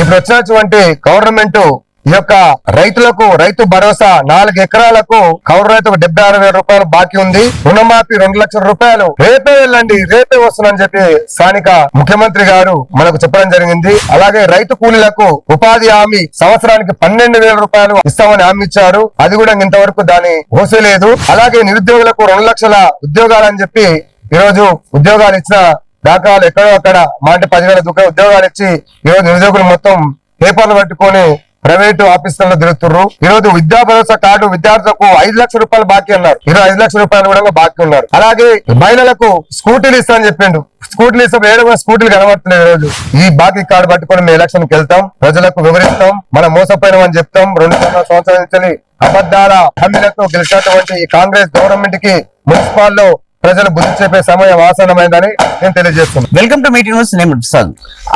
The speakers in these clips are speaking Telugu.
ఇప్పుడు వచ్చినటువంటి గవర్నమెంట్ ఈ యొక్క రైతులకు రైతు భరోసా నాలుగు ఎకరాలకు కౌరు రైతుకు డెబ్బై ఆరు వేల రూపాయలు బాకీ ఉంది. రుణమాఫీ రెండు లక్షల రూపాయలు. రేపే వెళ్ళండి రేపే వస్తుందని చెప్పి స్థానిక ముఖ్యమంత్రి గారు మనకు చెప్పడం జరిగింది. అలాగే రైతు కూలీలకు ఉపాధి హామీ సంవత్సరానికి పన్నెండు వేల రూపాయలు ఇస్తామని హామీ ఇచ్చారు. అది కూడా ఇంతవరకు దాని లేదు. అలాగే నిరుద్యోగులకు రెండు లక్షల ఉద్యోగాలు అని చెప్పి ఈ రోజు ఉద్యోగాలు ఇచ్చిన దాఖలు ఎక్కడో అక్కడ మాటి పదివేల ఉద్యోగాలు ఇచ్చి ఈ రోజు నిరుద్యోగులు మొత్తం పేపర్లు పట్టుకొని ప్రైవేటు ఆఫీసులలో తిరుగుతున్నారు ఈ రోజు విద్యా భరోసా కార్డు విద్యార్థులకు ఐదు లక్షల రూపాయలు బాకీ ఉన్నారు. ఇరవై ఐదు లక్షల రూపాయలు కూడా బాకీ ఉన్నారు. అలాగే మహిళలకు స్కూటీలు ఇస్తా అని చెప్పిండు. స్కూటీలు ఇస్తాం ఏడు కూడా స్కూటీలు కనబడుతున్నాయి రోజు ఈ బాకీ కార్డు పట్టుకొని మేము ఎలక్షన్కి వెళ్తాం. ప్రజలకు వివరిస్తాం. మనం మోసపోయినాం అని చెప్తాం. రెండు సంవత్సరాల నుంచి అబద్దాల హామీలతో గెలిచినటువంటి ఈ కాంగ్రెస్ గవర్నమెంట్కి మున్సిపాల్లో ప్రజలు బుద్ధి చెప్పే సమయం ఆసనమైందని నేను తెలియజేస్తున్నాను. వెల్కమ్ టు మీటింగ్ న్యూస్ నేను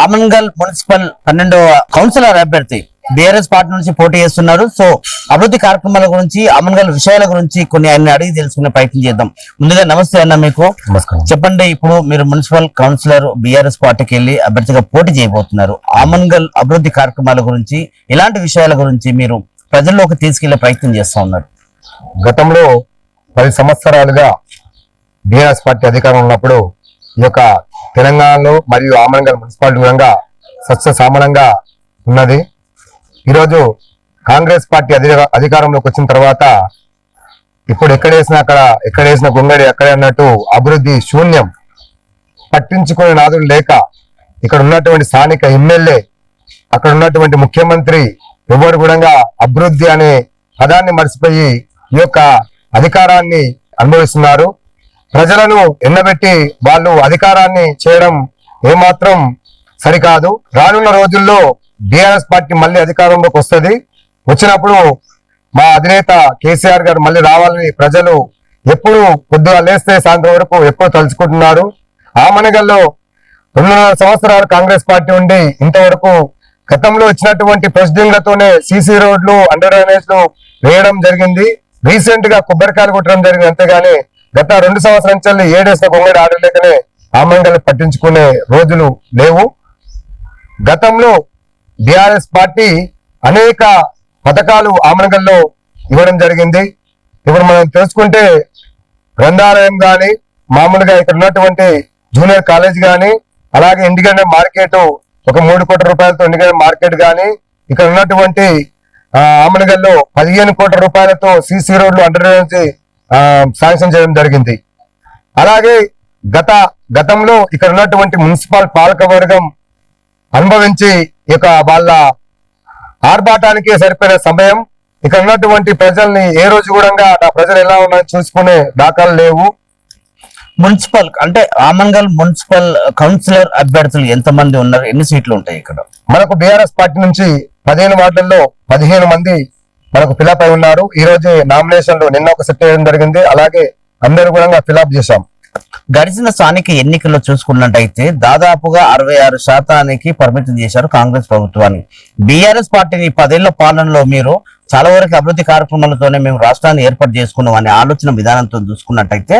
ఆమన్గల్ మున్సిపల్ పన్నెండవ కౌన్సిలర్ అభ్యర్థి బీఆర్ఎస్ పార్టీ నుంచి పోటీ చేస్తున్నారు. సో అభివృద్ధి కార్యక్రమాల గురించి అమన్గల్ విషయాల గురించి కొన్ని ఆయన అడిగి తెలుసుకునే ప్రయత్నం చేద్దాం. ముందుగా నమస్తే అన్న మీకు. చెప్పండి ఇప్పుడు మీరు మున్సిపల్ కౌన్సిలర్ బీఆర్ఎస్ పార్టీకి వెళ్ళి అభ్యర్థిగా పోటీ చేయబోతున్నారు. ఆమన్గల్ అభివృద్ధి కార్యక్రమాల గురించి ఇలాంటి విషయాల గురించి మీరు ప్రజల్లోకి తీసుకెళ్ళే ప్రయత్నం చేస్తా ఉన్నారు. గతంలో పది సంవత్సరాలుగా బీఆర్ఎస్ పార్టీ అధికారం ఉన్నప్పుడు ఈ యొక్క తెలంగాణలో మరియు ఆమరంగల్ మున్సిపాలిటీ కూడా సస్య ఉన్నది. ఈరోజు కాంగ్రెస్ పార్టీ అధిక అధికారంలోకి వచ్చిన తర్వాత ఇప్పుడు ఎక్కడేసినా అక్కడ ఎక్కడ గుంగడి ఎక్కడే అన్నట్టు అభివృద్ధి శూన్యం పట్టించుకునే నాదులు లేక ఇక్కడ ఉన్నటువంటి స్థానిక ఎమ్మెల్యే అక్కడ ఉన్నటువంటి ముఖ్యమంత్రి ఎవరు కూడా అభివృద్ధి అనే పదాన్ని మర్చిపోయి ఈ యొక్క అధికారాన్ని అనుభవిస్తున్నారు. ప్రజలను ఎండబెట్టి వాళ్ళు అధికారాన్ని చేయడం ఏమాత్రం సరికాదు. రానున్న రోజుల్లో బీఆర్ఎస్ పార్టీ మళ్ళీ అధికారంలోకి వస్తుంది. వచ్చినప్పుడు మా అధినేత కేసీఆర్ గారు మళ్ళీ రావాలని ప్రజలు ఎప్పుడు పొద్దుగా లేస్తే సాయంత్రం వరకు ఎప్పుడు తలుచుకుంటున్నారు. ఆ మనగల్లో రెండున్నర సంవత్సరాలు కాంగ్రెస్ పార్టీ ఉండి ఇంతవరకు గతంలో ఇచ్చినటువంటి ప్రెసిడెంట్లతోనే సీసీ రోడ్లు అండర్ డ్రైనేజ్లు వేయడం జరిగింది. రీసెంట్గా కొబ్బరికాయలు కొట్టడం జరిగింది అంతేగాని గత రెండు సంవత్సరం నుంచి ఏడేసిన కొంగడి ఆడలేకనే ఆమంగల్ పట్టించుకునే రోజులు లేవు. గతంలో బీఆర్ఎస్ పార్టీ అనేక పథకాలు ఆమనగల్లో ఇవ్వడం జరిగింది. ఇప్పుడు మనం తెలుసుకుంటే గ్రంథాలయం కానీ మామూలుగా ఇక్కడ ఉన్నటువంటి జూనియర్ కాలేజ్ కానీ అలాగే ఇండిగండ మార్కెట్ ఒక మూడు కోట్ల రూపాయలతో ఇండిగండ మార్కెట్ కానీ ఇక్కడ ఉన్నటువంటి ఆమనగల్లో పదిహేను కోట్ల రూపాయలతో సిసి రోడ్లు అండర్ శాంక్షన్ చేయడం జరిగింది. అలాగే గత గతంలో ఇక్కడ ఉన్నటువంటి మున్సిపల్ పాలక వర్గం అనుభవించి ఇక వాళ్ళ ఆర్భాటానికి సరిపోయిన సమయం ఇక్కడ ఉన్నటువంటి ప్రజల్ని ఏ రోజు కూడా నా ప్రజలు ఎలా ఉన్నారో చూసుకునే దాఖలు లేవు. మున్సిపల్ అంటే ఆమన్గల్ మున్సిపల్ కౌన్సిలర్ అభ్యర్థులు ఎంతమంది ఉన్నారు? ఎన్ని సీట్లు ఉంటాయి ఇక్కడ? మనకు బీఆర్ఎస్ పార్టీ నుంచి పదిహేను వార్డుల్లో పదిహేను మంది మనకు ఫిలప్ అయి ఉన్నారు. ఈ రోజు నామినేషన్లు నిన్న ఒక సెట్ చేయడం జరిగింది. అలాగే అందరూ కూడా ఫిలప్ చేశాం. గడిచిన స్థానిక ఎన్నికల్లో చూసుకున్నట్టయితే దాదాపుగా అరవై ఆరు శాతానికి పరిమితం చేశారు కాంగ్రెస్ ప్రభుత్వాన్ని. బీఆర్ఎస్ పార్టీని పదేళ్ళ పాలనలో మీరు చాలా వరకు అభివృద్ధి కార్యక్రమాలతోనే మేము రాష్ట్రాన్ని ఏర్పాటు చేసుకున్నాం అనే ఆలోచన విధానంతో చూసుకున్నట్టయితే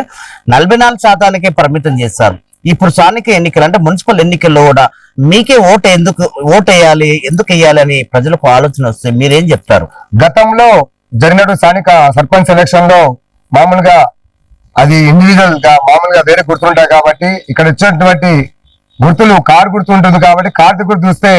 నలభై నాలుగు శాతానికే పరిమితం చేశారు. ఇప్పుడు స్థానిక ఎన్నికలు అంటే మున్సిపల్ ఎన్నికల్లో కూడా మీకే ఓటు ఎందుకు ఓటు వేయాలి ఎందుకు వేయాలి అని ప్రజలకు ఆలోచన వస్తే మీరేం చెప్తారు? గతంలో జరిగినటువంటి స్థానిక సర్పంచ్ ఎలక్షన్లో మామూలుగా అది ఇండివిజువల్గా మామూలుగా వేరే గుర్తుంటాయి కాబట్టి ఇక్కడ ఇచ్చినటువంటి గుర్తులు కారు గుర్తు ఉంటుంది కాబట్టి కార్డు గుర్తు చూస్తే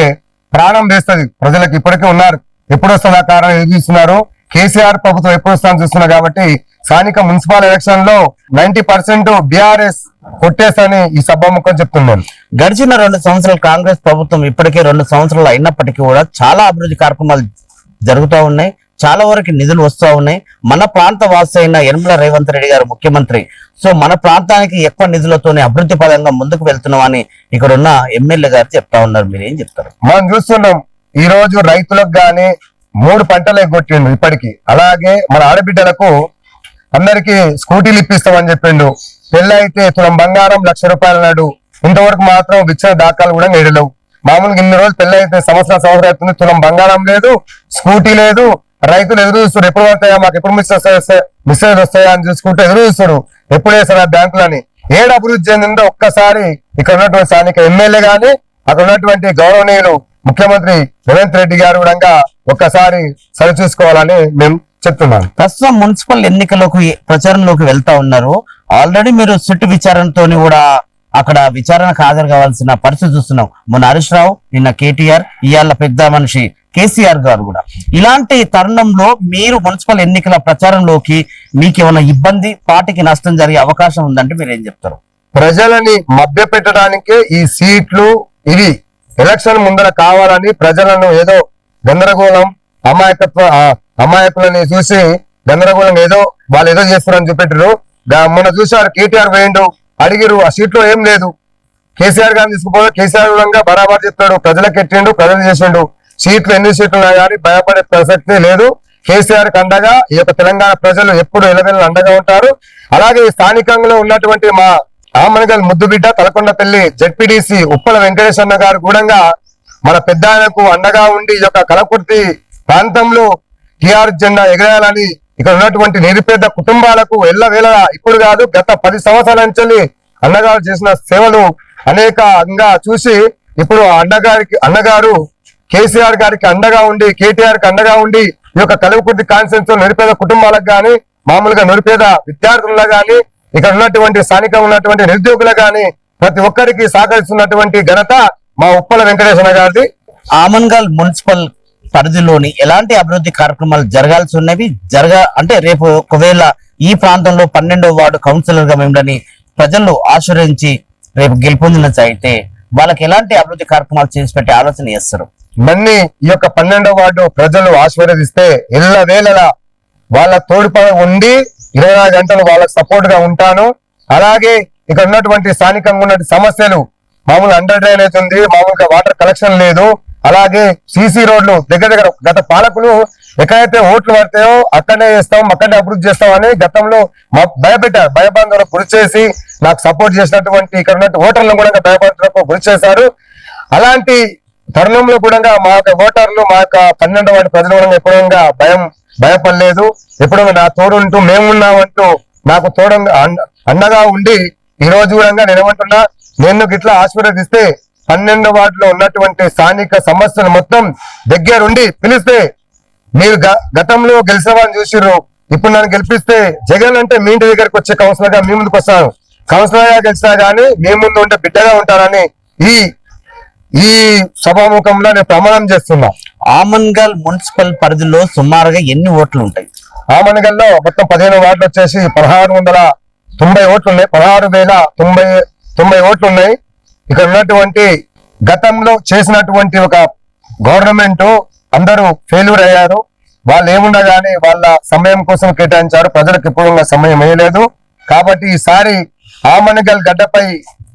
ప్రాణం వేస్తుంది. ప్రజలకు ఇప్పటికే ఉన్నారు. ఎప్పుడు వస్తుందా కారణం ఎదురు చూస్తున్నారు. కేసీఆర్ ప్రభుత్వం ఎప్పుడు వస్తుందని చూస్తున్నారు కాబట్టి స్థానిక మున్సిపల్ ఎలక్షన్లో నైన్టీ పర్సెంట్ బీఆర్ఎస్ కొట్టేసని ఈ సభాముఖం చెప్తున్నాను గడిచిన రెండు సంవత్సరాలు కాంగ్రెస్ ప్రభుత్వం ఇప్పటికే రెండు సంవత్సరాలు అయినప్పటికీ కూడా చాలా అభివృద్ధి కార్యక్రమాలు జరుగుతూ ఉన్నాయి. చాలా వరకు నిధులు వస్తూ ఉన్నాయి. మన ప్రాంత వాసి అయిన యనమల రేవంత్ రెడ్డి గారు ముఖ్యమంత్రి. సో మన ప్రాంతానికి ఎక్కువ నిధులతోనే అభివృద్ధి పదంగా ముందుకు వెళ్తున్నాం అని ఇక్కడ ఉన్న ఎమ్మెల్యే గారు చెప్తా ఉన్నారు. మీరు ఏం చెప్తారు? మనం చూస్తున్నాం ఈ రోజు రైతులకు గాని మూడు పంటలు ఎగ్గొట్టిండు ఇప్పటికి. అలాగే మన ఆడబిడ్డలకు అందరికి స్కూటీలు ఇప్పిస్తామని చెప్పిండు. పెళ్ళి అయితే తులం బంగారం లక్ష రూపాయలు నాడు ఇంతవరకు మాత్రం ఇచ్చిన దాఖలు కూడా నేడలేవు మామూలుగా ఇన్ని రోజులు పెళ్ళి అయితే సంవత్సరం సంవత్సరం అవుతుంది. తులం బంగారం లేదు స్కూటీ లేదు. రైతులు ఎదురు చూస్తారు ఎప్పుడు పడతాయా? మాకు ఎప్పుడు మిస్ వస్తాయా? మిస్సేజ్ వస్తాయా అని చూసుకుంటే ఎదురు చూస్తారు ఎప్పుడు వేస్తారు ఆ బ్యాంకులని? ఏడు అభివృద్ధి చెందిందో ఒక్కసారి ఇక్కడ ఉన్నటువంటి స్థానిక ఎమ్మెల్యే గాని అక్కడ ఉన్నటువంటి గౌరవనీయులు ముఖ్యమంత్రి రేవంత్ రెడ్డి గారు కూడా ఒక్కసారి సరిచూసుకోవాలని మేము చెప్తున్నాను ప్రస్తుతం మున్సిపల్ ఎన్నికలకు ప్రచారంలోకి వెళ్తా ఉన్నారు. ఆల్రెడీ మీరు సిట్టు విచారణతోని కూడా అక్కడ విచారణకు హాజరు కావాల్సిన పరిస్థితి చూస్తున్నాం. మొన్న హరీష్ రావు నిన్న కేటీఆర్ ఇవాళ పెద్ద మనిషి కేసీఆర్ గారు కూడా. ఇలాంటి తరుణంలో మీరు మున్సిపల్ ఎన్నికల ప్రచారంలోకి మీకు ఏమైనా ఇబ్బంది పార్టీకి నష్టం జరిగే అవకాశం ఉందంటే మీరు ఏం చెప్తారు? ప్రజలని మభ్య పెట్టడానికే ఈ సీట్లు ఇవి. ఎలక్షన్ ముందర కావాలని ప్రజలను ఏదో గందరగోళం అమాయకత్వ అమాయకులని చూసి గందరగోళం ఏదో వాళ్ళు ఏదో చేస్తారని చూపెట్టారు మొన్న చూసారు కేటీఆర్ వేయండు అడిగిరు ఆ సీట్లో ఏం లేదు. కేసీఆర్ గారిని తీసుకుపోతే కేసీఆర్ విధంగా బరాబర్ చెప్తాడు ప్రజలకు ఎట్టిండు ప్రజలు చేసిండు. సీట్లు ఎన్ని సీట్లు ఉన్నా కానీ భయపడే ప్రసక్తే లేదు. కేసీఆర్కి అండగా ఈ యొక్క తెలంగాణ ప్రజలు ఎప్పుడు ఎలవెల అండగా ఉంటారు. అలాగే స్థానికంగా ఉన్నటువంటి మా ఆమనగల్ ముద్దుబిడ్డ తలకొండపల్లి జడ్పీడీసీ ఉప్పల వెంకటేశ్వర గారు కూడా మన పెద్దాయనకు అండగా ఉండి ఈ యొక్క కలకుర్తి ప్రాంతంలో టిఆర్ జెండా ఎగరేయాలని ఇక్కడ ఉన్నటువంటి నిరుపేద కుటుంబాలకు ఎల్లవేళ ఇప్పుడు కాదు గత పది సంవత్సరాల నుంచి అన్నగారు చేసిన సేవలు అనేకంగా చూసి ఇప్పుడు ఆ అన్నగారికి అన్నగారు కేసీఆర్ గారికి అండగా ఉండి కేటీఆర్కి అండగా ఉండి ఈ యొక్క కలువకుర్తి కాన్సెన్స్ నిరుపేద కుటుంబాలకు గాని మామూలుగా నిరుపేద విద్యార్థులకు గాని ఇక్కడ ఉన్నటువంటి స్థానికంగా ఉన్నటువంటి నిరుద్యోగులకు గాని ప్రతి ఒక్కరికి సహకరిస్తున్నటువంటి ఘనత మా ఉప్పల వెంకటేశ్వర గారిది. ఆమన్గల్ మున్సిపల్ పరిధిలోని ఎలాంటి అభివృద్ధి కార్యక్రమాలు జరగాల్సి ఉన్నవి జరగ అంటే రేపు ఒకవేళ ఈ ప్రాంతంలో పన్నెండో వార్డు కౌన్సిలర్గా మిమ్మల్ని ప్రజలు ఆశ్రయించి రేపు గెలుపొందినట్లయితే వాళ్ళకి ఎలాంటి అభివృద్ధి కార్యక్రమాలు చేసి పెట్టే ఆలోచన చేస్తారు? నన్ని ఈ యొక్క పన్నెండో వార్డు ప్రజలు ఆశీర్వదిస్తే ఎల్ల వేళలా వాళ్ళ తోడుపై ఉండి ఇరవై గంటలు వాళ్ళకి సపోర్ట్గా ఉంటాను. అలాగే ఇక్కడ ఉన్నటువంటి స్థానికంగా ఉన్నటువంటి సమస్యలు మామూలు అండర్ డ్రైనేజ్ ఉంది మామూలుగా వాటర్ కలెక్షన్ లేదు. అలాగే సీసీ రోడ్లు దగ్గర దగ్గర గత పాలకులు ఎక్కడైతే ఓట్లు పడతాయో అక్కడనే చేస్తాం అక్కడనే అభివృద్ధి చేస్తామని గతంలో మా- భయపెట్టారు భయబంధంలో గురి చేసి నాకు సపోర్ట్ చేసినటువంటి ఇక్కడ ఉన్న ఓటర్లను కూడా భయపడటకు గురి చేశారు. అలాంటి తరుణంలో కూడా మా యొక్క ఓటర్లు మా యొక్క పన్నెండు వాటి ప్రజలు కూడా ఎప్పుడూ భయం భయపడలేదు. ఎప్పుడూ నా తోడు ఉంటూ మేము మేమున్నామంటూ నాకు తోడు అండగా ఉండి ఈ రోజు కూడా నేను నేను గిట్లా ఆశీర్వదిస్తే పన్నెండు వార్డులో ఉన్నటువంటి స్థానిక సమస్యలు మొత్తం దగ్గరుండి పిలిస్తే మీరు గతంలో గెలిచిన వాళ్ళని చూసిర్రు. ఇప్పుడు నన్ను గెలిపిస్తే జగన్ అంటే మీ ఇంటి దగ్గరకు వచ్చే కౌన్సిలర్గా మీ ముందుకు వస్తాను కౌన్సిలర్గా గెలిచినా గానీ మీ ముందు ఉంటే బిడ్డగా ఉంటారని ఈ ఈ సభాముఖంలో నేను ప్రమాణం చేస్తున్నా. ఆమన్గల్ మున్సిపల్ పరిధిలో సుమారుగా ఎన్ని ఓట్లు ఉంటాయి? ఆమనగల్లో మొత్తం పదిహేను వార్డులు వచ్చేసి పదహారు వందల తొంభై ఓట్లు ఉన్నాయి. పదహారు వేల తొంభై తొంభై ఓట్లు ఉన్నాయి ఇక్కడ ఉన్నటువంటి గతంలో చేసినటువంటి ఒక గవర్నమెంట్ అందరూ ఫెయిల్యూర్ అయ్యారు. వాళ్ళు ఏమున్నా వాళ్ళ సమయం కోసం కేటాయించారు. ప్రజలకు ఎప్పుడు సమయం వేయలేదు. కాబట్టి ఈసారి ఆమనగల్ గడ్డపై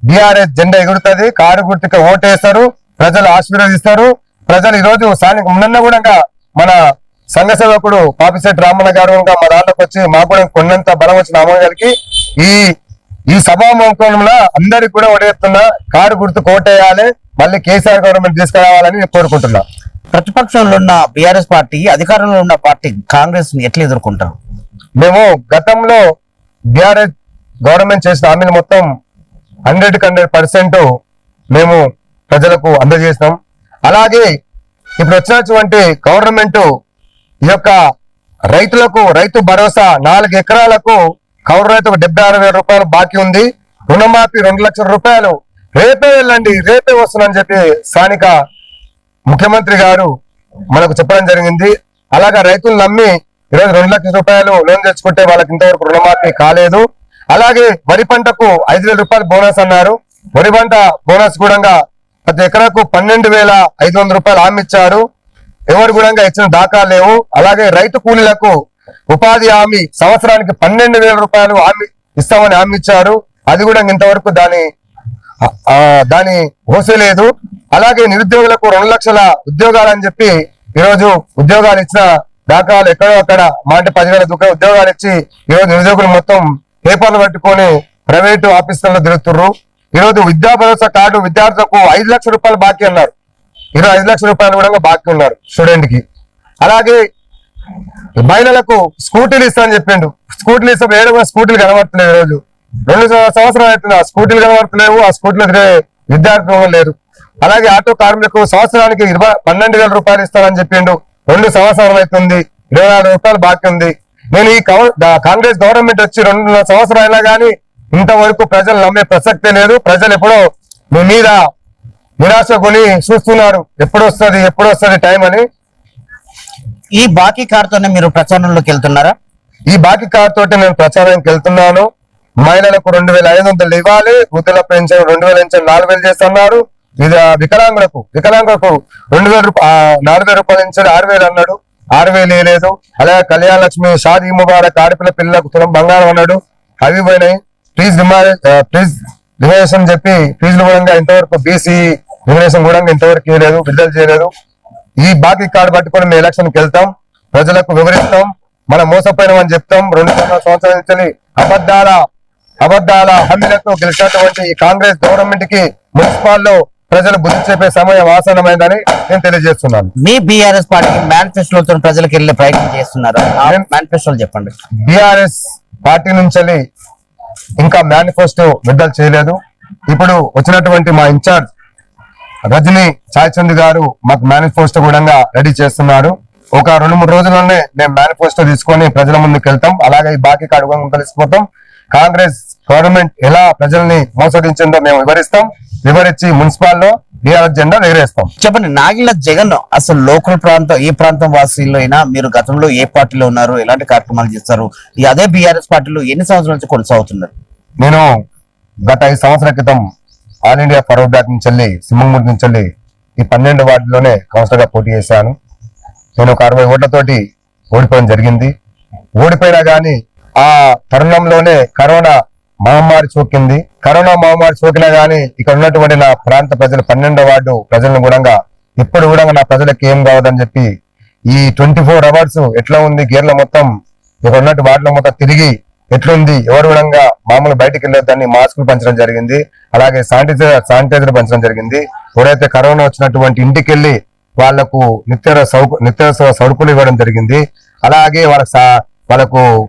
బీఆర్ఎస్ జెండా ఎగురుతుంది. కారు గుర్తుకు ఓటేస్తారు. ప్రజలు ఆశీర్వదిస్తారు. ప్రజలు ఈరోజు స్థానిక మొన్న కూడా మన సంఘ సేవకుడు పాపిశెట్టి రామన్న గారు ఇంకా మా దాంట్లోకి వచ్చి మాకు కూడా కొన్నంత బలం వచ్చిన ఆమె గారికి ఈ ఈ సభాముఖంలో అందరికి కూడా ఓటేస్తున్నా కారు గుర్తు కోటేయాలి మళ్ళీ కేసీఆర్ గవర్నమెంట్ తీసుకురావాలని నేను కోరుకుంటున్నా. ప్రతిపక్షంలో ఉన్న బీఆర్ఎస్ పార్టీ అధికారంలో ఉన్న పార్టీ కాంగ్రెస్ని ఎట్లా ఎదుర్కొంటారు? మేము గతంలో బీఆర్ఎస్ గవర్నమెంట్ చేసిన హామీలు మొత్తం హండ్రెడ్ హండ్రెడ్ పర్సెంట్ మేము ప్రజలకు అందజేసినాం. అలాగే ఇప్పుడు వచ్చినటువంటి గవర్నమెంట్ ఈ యొక్క రైతులకు రైతు భరోసా నాలుగు ఎకరాలకు కౌలు రైతుకు డెబ్బై ఆరు వేల రూపాయలు బాకీ ఉంది. రుణమాఫీ రెండు లక్షల రూపాయలు. రేపే వెళ్ళండి రేపే వస్తుందని చెప్పి స్థానిక ముఖ్యమంత్రి గారు మనకు చెప్పడం జరిగింది. అలాగా రైతులు నమ్మి ఈరోజు రెండు లక్షల రూపాయలు లోన్ తెచ్చుకుంటే వాళ్ళకి ఇంతవరకు రుణమాఫీ కాలేదు. అలాగే వరి పంటకు ఐదు వేల రూపాయలు బోనస్ అన్నారు. వరి పంట బోనస్ కూడా ప్రతి ఎకరాకు పన్నెండు వేల ఐదు వందల రూపాయలు హామీ ఇచ్చారు. ఎవరు కూడా ఇచ్చిన దాఖలు లేవు. అలాగే రైతు కూలీలకు ఉపాధి హామీ సంవత్సరానికి పన్నెండు వేల రూపాయలు హామీ ఇస్తామని హామీ ఇచ్చారు. అది కూడా ఇంతవరకు దాని దాని హోసే లేదు. అలాగే నిరుద్యోగులకు రెండు లక్షల ఉద్యోగాలు అని చెప్పి ఈరోజు ఉద్యోగాలు ఇచ్చిన దాఖలు ఎక్కడో అక్కడ మాట పదివేల దుఃఖ ఉద్యోగాలు ఇచ్చి ఈరోజు నిరుద్యోగులు మొత్తం పేపర్లు పట్టుకొని ప్రైవేటు ఆఫీసులలో తిరుగుతుర్రు. ఈరోజు విద్యా భరోసా కార్డు విద్యార్థులకు ఐదు లక్షల రూపాయలు బాకీ అన్నారు. ఇరవై ఐదు లక్షల రూపాయలు కూడా బాకీ ఉన్నారు స్టూడెంట్కి అలాగే మహిళలకు స్కూటీలు ఇస్తానని చెప్పిండు. స్కూటీలు ఇస్తే ఏడు కూడా స్కూటీలు కనబడుతున్నాయి రోజు రెండు సంవత్సరాలు అవుతుంది ఆ స్కూటీలు కనబడతలేవు ఆ స్కూటీలు తిరిగే విద్యార్థులు లేరు. అలాగే ఆటో కార్మికులకు సంవత్సరానికి ఇరవై పన్నెండు వేల రూపాయలు ఇస్తానని చెప్పిండు. రెండు సంవత్సరం అవుతుంది ఇరవై నాలుగు రూపాయలు బాకీ ఉంది. నేను ఈ కాంగ్రెస్ గవర్నమెంట్ వచ్చి రెండున్నర సంవత్సరం అయినా కానీ ఇంతవరకు ప్రజలు నమ్మే ప్రసక్తే లేదు. ప్రజలు ఎప్పుడో మీ మీద నిరాశ కొని చూస్తున్నారు. ఎప్పుడు వస్తుంది ఎప్పుడు వస్తుంది టైం అని. ఈ బాకీ కార్తోనే మీరు ప్రచారంలోకి వెళ్తున్నారా? ఈ బాకీ కార్డు తోటి నేను ప్రచారానికి వెళ్తున్నాను. మహిళలకు రెండు వేల ఐదు వందలు ఇవ్వాలి. వృద్ధుల పెన్షన్ రెండు వేల నుంచి నాలుగు వేలు చేస్తున్నారు. ఇది వికలాంగులకు వికలాంగులకు రెండు వేల రూపాయలు నాలుగు వేల రూపాయల నుంచి ఆరు వేలు అన్నాడు. ఆరు వేలు వేయలేదు అలాగే కళ్యాణ లక్ష్మి షాదీ ముబారక్ ఆడపిల్ల పిల్లలకు తులం బంగారం అన్నాడు. అవి పోయినాయి. ప్లీజ్ ప్లీజ్ రిజర్వేషన్ చెప్పి ఫీజులు కూడా ఇంతవరకు బీసీ రిజర్వేషన్ కూడా ఇంతవరకు ఇవ్వలేదు విడుదల చేయలేదు. ఈ బాకీ కార్డు పట్టుకొని మేము ఎలక్షన్కి వెళ్తాం. ప్రజలకు వివరిస్తాం. మనం మోసపోయినామని చెప్తాం. రెండు సంవత్సరాల నుంచి అబద్ధాల అబద్ధాల హామీలతో గెలిచినటువంటి ఈ కాంగ్రెస్ గవర్నమెంట్కి మున్సిపాల్లో ప్రజలు బుద్ధి చెప్పే సమయం ఆసనమైందని నేను తెలియజేస్తున్నాను. మీ బీఆర్ఎస్ పార్టీ మేనిఫెస్టోతో ప్రజలకు వెళ్ళే ప్రయత్నం చేస్తున్నారా? మేనిఫెస్టోలు చెప్పండి. బిఆర్ఎస్ పార్టీ నుంచి ఇంకా మేనిఫెస్టో విడుదల చేయలేదు. ఇప్పుడు వచ్చినటువంటి మా ఇన్ఛార్జ్ రజనీ సాయిచంద్ గారు మాకు మేనిఫెస్టో కూడా రెడీ చేస్తున్నారు. ఒక రెండు మూడు రోజుల్లోనే మేము మేనిఫెస్టో తీసుకొని ప్రజల ముందుకు వెళ్తాం. అలాగే ఈ బాకీ కార్డు కూడా తెలిసిపోతాం కాంగ్రెస్ గవర్నమెంట్ ఎలా ప్రజల్ని మోసగించిందో మేము వివరిస్తాం. వివరించి మున్సిపాల్లో బీఆర్ఎస్ జెండా ఎగరేస్తాం. చెప్పండి నాగిల జగన్ అసలు లోకల్ ప్రాంతం ఏ ప్రాంతం వాసీలో అయినా మీరు గతంలో ఏ పార్టీలో ఉన్నారు ఎలాంటి కార్యక్రమాలు చేస్తారు? ఈ అదే బీఆర్ఎస్ పార్టీలో ఎన్ని సంవత్సరాల నుంచి కొనసాగుతున్నారు? నేను గత ఐదు సంవత్సరాల క్రితం ఆల్ ఇండియా ఫరూక్ బ్లాక్ నుంచి వెళ్ళి సింహమూర్తి నుంచి వెళ్ళి ఈ పన్నెండు వార్డులోనే కౌన్సిలర్గా పోటీ చేశాను. నేను ఒక అరవై ఓట్లతోటి ఓడిపోవడం జరిగింది. ఓడిపోయినా కానీ ఆ తరుణంలోనే కరోనా మహమ్మారి సోకింది. కరోనా మహమ్మారి సోకినా గానీ ఇక్కడ ఉన్నటువంటి నా ప్రాంత ప్రజలు పన్నెండో వార్డు ప్రజలను కూడా ఇప్పుడు కూడా నా ప్రజలకు ఏం కావద్దని చెప్పి ఈ ట్వంటీ ఫోర్ అవర్స్ ఎట్లా ఉంది గేర్ల మొత్తం ఇక్కడ ఉన్నట్టు వాటిలో మొత్తం తిరిగి ఎట్లుంది? ఎవరు కూడా మామూలు బయటకు వెళ్ళొద్దని మాస్కులు పంచడం జరిగింది. అలాగే శానిటైజర్ శానిటైజర్ పంచడం జరిగింది. ఎవరైతే కరోనా వచ్చినటువంటి ఇంటికి వెళ్ళి వాళ్ళకు నిత్య సౌకు నిత్యావసర సరుకులు ఇవ్వడం జరిగింది. అలాగే వాళ్ళ సా- వాళ్ళకు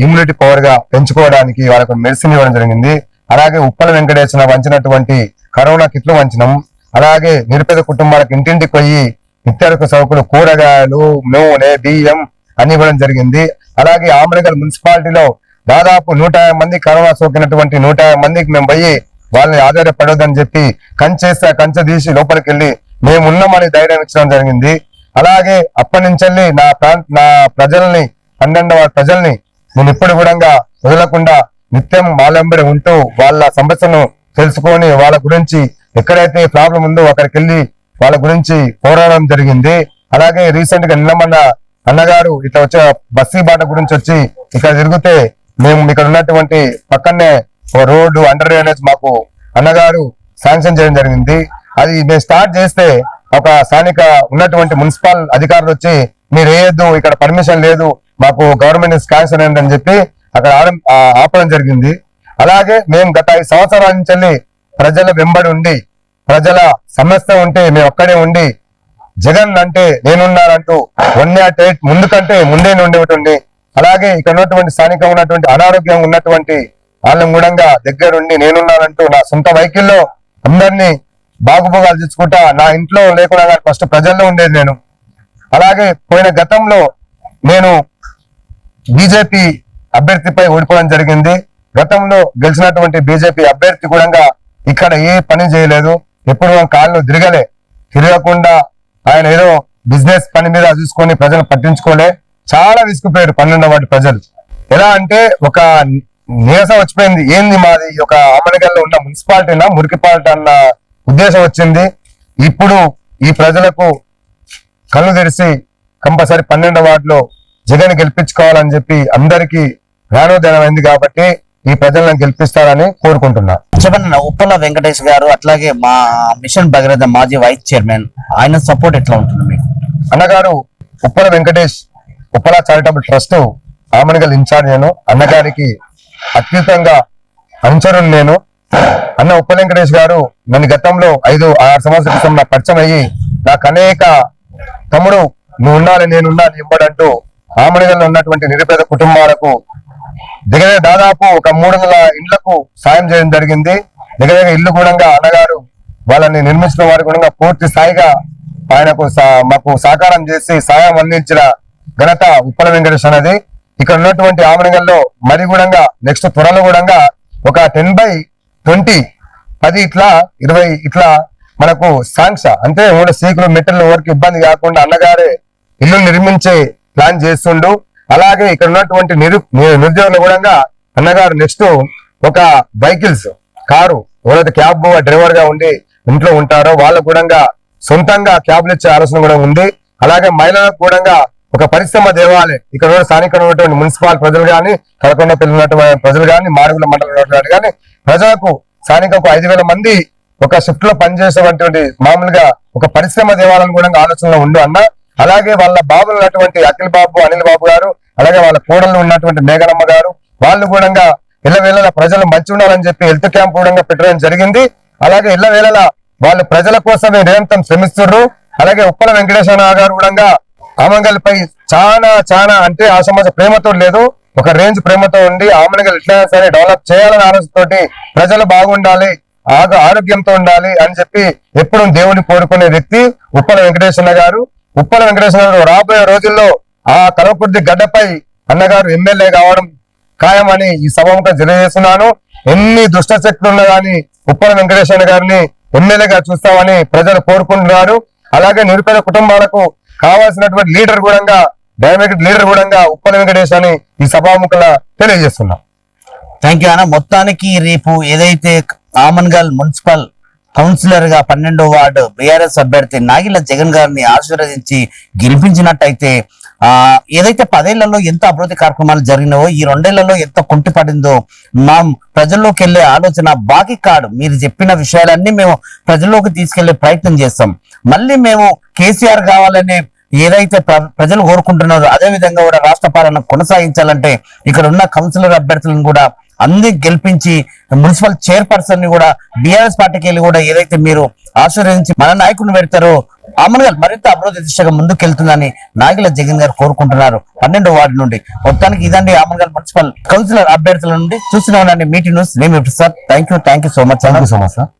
ఇమ్యూనిటీ పవర్గా పెంచుకోవడానికి వాళ్ళకు మెడిసిన్ ఇవ్వడం జరిగింది. అలాగే ఉప్పల వెంకటేశ్వర వంచినటువంటి కరోనా కిట్లు వంచడం అలాగే నిరుపేద కుటుంబాలకు ఇంటింటికి పోయి నిత్యావసర సరుకులు కూరగాయలు నూనె బియ్యం అన్ని ఇవ్వడం జరిగింది. అలాగే ఆమరగల్ మున్సిపాలిటీలో దాదాపు నూట మంది కరోనా సోకినటువంటి నూట మందికి మేము పోయి వాళ్ళని ఆధారపడొద్దని చెప్పి కంచేస్తే కంచె తీసి లోపలికి వెళ్ళి మేము ఉన్నామని ధైర్యం ఇచ్చడం జరిగింది. అలాగే అప్పటి నుంచి నా ప్రాంత నా ప్రజల్ని పన్నెండవ ప్రజల్ని నేను ఇప్పుడు కూడా వదలకుండా నిత్యం మాలెంబడి ఉంటూ వాళ్ళ సమస్యను తెలుసుకొని వాళ్ళ గురించి ఎక్కడైతే ప్రాబ్లం ఉందో అక్కడికి వెళ్ళి వాళ్ళ గురించి పోరాడడం జరిగింది. అలాగే రీసెంట్గా నిన్న మొన్న అన్నగారు ఇట్లా వచ్చే బస్సీ బాట గురించి వచ్చి ఇక్కడ తిరిగితే మేము ఇక్కడ ఉన్నటువంటి పక్కనే రోడ్డు అండర్ డ్రైనేజ్ మాకు అన్నగారు శాంక్షన్ చేయడం జరిగింది. అది మేము స్టార్ట్ చేస్తే ఒక స్థానిక ఉన్నటువంటి మున్సిపల్ అధికారులు వచ్చి మీరు వేయద్దు ఇక్కడ పర్మిషన్ లేదు మాకు గవర్నమెంట్ శాంక్షన్ అయింది అని చెప్పి అక్కడ ఆరం- ఆపడం జరిగింది. అలాగే మేము గత ఐదు సంవత్సరాల నుంచి ప్రజల వెంబడి ఉండి ప్రజల సమస్య ఉంటే మేము ఒక్కడే ఉండి జగన్ అంటే నేనున్నానంటూ వన్ నాట్ ఎయిట్ ముందు కంటే ముందే ఉండేటువంటి అలాగే ఇక్కడ ఉన్నటువంటి స్థానికంగా ఉన్నటువంటి అనారోగ్యం ఉన్నటువంటి వాళ్ళని కూడా దగ్గరుండి నేనున్నానంటూ నా సొంత వైఖరిలో అందరినీ బాగుభోగాలు తెచ్చుకుంటా నా ఇంట్లో లేకుండా ఫస్ట్ ప్రజల్లో ఉండేది నేను. అలాగే పోయిన గతంలో నేను బీజేపీ అభ్యర్థిపై ఓడిపోవడం జరిగింది. గతంలో గెలిచినటువంటి బీజేపీ అభ్యర్థి కూడా ఇక్కడ ఏ పని చేయలేదు. ఎప్పుడు కాళ్ళు తిరగలే. తిరగకుండా ఆయన ఏదో బిజినెస్ పని మీద చూసుకొని ప్రజలు పట్టించుకోలే. చాలా విసుకుపోయారు పన్నెండవ వాటి ప్రజలు. ఎలా అంటే ఒక నీరసం వచ్చిపోయింది. ఏంది మాది? ఒక అమనగల్లో ఉన్న మున్సిపాలిటీనా? మురికిపాలిటీ అన్న ఉద్దేశం వచ్చింది. ఇప్పుడు ఈ ప్రజలకు కళ్ళు తెరిచి కంపల్సరీ పన్నెండవ వార్డులో జగన్ గెలిపించుకోవాలని చెప్పి అందరికీ జ్ఞానోదయమైంది కాబట్టి ఈ ప్రజలను గెలిపిస్తారని కోరుకుంటున్నా. చెప్పండి నా ఉప్పల వెంకటేష్ గారు అట్లాగే మా మిషన్ భగీరథ మాజీ వైస్ చైర్మన్ ఆయన సపోర్ట్ ఎట్లా ఉంటుంది మీకు? అన్నగారు Uppala Venkatesh Uppala charitable trust Amangal incharge నేను. అన్నగారికి అత్యుతంగా అనుచరుని నేను. అన్న ఉప్పల వెంకటేష్ గారు నన్ను గతంలో ఐదు ఆరు సంవత్సరాల క్రితం నాకు పరిచయం అయ్యి నాకు అనేక తమ్ముడు నువ్వు ఉండాలి నేనున్నా అని ఇవ్వడంటూ ఆమనగల్లో ఉన్నటువంటి నిరుపేద కుటుంబాలకు దగ్గర దాదాపు ఒక మూడు వందల ఇళ్ళకు సాయం చేయడం జరిగింది. దగ్గర ఇల్లు కూడా అన్నగారు వాళ్ళని నిర్మించిన వారి కూడా పూర్తి స్థాయిగా ఆయనకు మాకు సహకారం చేసి సాయం అందించిన ఘనత ఉప్పల వెంకటేష్ అనేది ఇక్కడ ఉన్నటువంటి ఆమరంగంలో మరి కూడా నెక్స్ట్ త్వరలో కూడా ఒక టెన్ బై ట్వంటీ పది ఇట్లా ఇరవై ఇట్లా మనకు సాంక్ష అంటే మూడు సీకులు మెట్టలు ఎవరికి ఇబ్బంది కాకుండా అన్నగారే ఇల్లు నిర్మించే ప్లాన్ చేస్తుండు. అలాగే ఇక్కడ ఉన్నటువంటి నిరు నిరుద్యోగులు కూడా అన్నగారు నెక్స్ట్ ఒక బైకిల్స్ కారు ఎవరైతే క్యాబ్ డ్రైవర్గా ఉండి ఇంట్లో ఉంటారో వాళ్ళకు కూడా సొంతంగా క్యాబ్లు ఇచ్చే ఆలోచన కూడా ఉంది. అలాగే మహిళలకు కూడా ఒక పరిశ్రమ దేవాలయం ఇక్కడ స్థానికంగా ఉన్నటువంటి మున్సిపల్ ప్రజలు గాని కలకొండ ఉన్నటువంటి ప్రజలు గాని మారుగుల మండలం కానీ గాని ప్రజలకు స్థానికంగా ఐదు వేల మంది ఒక షిఫ్ట్లో పనిచేసేటువంటి మామూలుగా ఒక పరిశ్రమ దేవాలయం కూడా ఆలోచనలో ఉండు అన్న. అలాగే వాళ్ళ బాబులు ఉన్నటువంటి అఖిల్ బాబు అనిల్ బాబు గారు అలాగే వాళ్ళ కూడలు ఉన్నటువంటి మేఘనమ్మ గారు వాళ్ళు కూడా ఇళ్ళ వేళల ప్రజలు మంచి ఉండాలని చెప్పి హెల్త్ క్యాంప్ కూడా పెట్టడం జరిగింది. అలాగే ఇళ్ళ వేళల వాళ్ళు ప్రజల కోసమే నిరంతరం శ్రమిస్తున్నారు అలాగే ఉప్పల వెంకటేశ్వర గారు కూడా ఆమంగల్పై చాలా చాలా అంటే ఆ సమాజ ప్రేమతో లేదు. ఒక రేంజ్ ప్రేమతో ఉండి ఆమనగల్ ఎట్లయినా సరే డెవలప్ చేయాలని ఆలోచనతోటి ప్రజలు బాగుండాలి ఆగ- ఆరోగ్యంతో ఉండాలి అని చెప్పి ఎప్పుడు దేవుని కోరుకునే వ్యక్తి ఉప్పల వెంకటేశ్వర గారు. ఉప్పల వెంకటేశ్వర గారు రాబోయే రోజుల్లో ఆ కలవకుర్తి గడ్డపై అన్నగారు ఎమ్మెల్యే కావడం ఖాయమని ఈ సభముఖ తెలియజేస్తున్నాను. ఎన్ని దుష్ట శక్తులు ఉన్నా కానీ ఉప్పల వెంకటేశ్వర గారిని ఎమ్మెల్యేగా చూస్తామని ప్రజలు కోరుకుంటున్నారు. అలాగే నిరుపేద కుటుంబాలకు కావాల్సినటువంటి లీడర్ కూడా డైనమిక్ లీడర్ కూడా ఉప్పల వెంకటేష్ అని ఈ సభాముఖల తెలియజేస్తున్నాం. థ్యాంక్ యూ అన్న. మొత్తానికి రేపు ఏదైతే ఆమన్గల్ మున్సిపల్ కౌన్సిలర్గా పన్నెండో వార్డు బీఆర్ఎస్ అభ్యర్థి నాగిల జగన్ గారిని ఆశీర్వదించి గెలిపించినట్టయితే ఆ ఏదైతే పదేళ్ళలో ఎంత అభివృద్ధి కార్యక్రమాలు జరిగినావో ఈ రెండేళ్ళలో ఎంత కుంటి పడిందో మా ప్రజల్లోకి వెళ్ళే ఆలోచన బాకీ కాడు. మీరు చెప్పిన విషయాలన్నీ మేము ప్రజల్లోకి తీసుకెళ్ళే ప్రయత్నం చేస్తాం. మళ్ళీ మేము కేసీఆర్ కావాలనే ఏదైతే ప్ర- ప్రజలు కోరుకుంటున్నారో అదే విధంగా కూడా రాష్ట్ర పాలన కొనసాగించాలంటే ఇక్కడ ఉన్న కౌన్సిలర్ అభ్యర్థులను కూడా అన్ని గెలిపించి మున్సిపల్ చైర్పర్సన్ని కూడా బీఆర్ఎస్ పార్టీకి వెళ్ళి కూడా ఏదైతే మీరు ఆశీర్వదించి మన నాయకుడిని పెడతారో అమర్గల్ మరింత అభివృద్ధి దిశగా ముందుకెళ్తుందని నాగిల జగన్ గారు కోరుకుంటున్నారు. పన్నెండు వార్డు నుండి. మొత్తానికి ఇదండి అమర్గల్ మున్సిపల్ కౌన్సిలర్ అభ్యర్థుల నుండి చూసిన మీటింగ్ న్యూస్ నేను Prasad. Thank you thank you so much thank you so much sir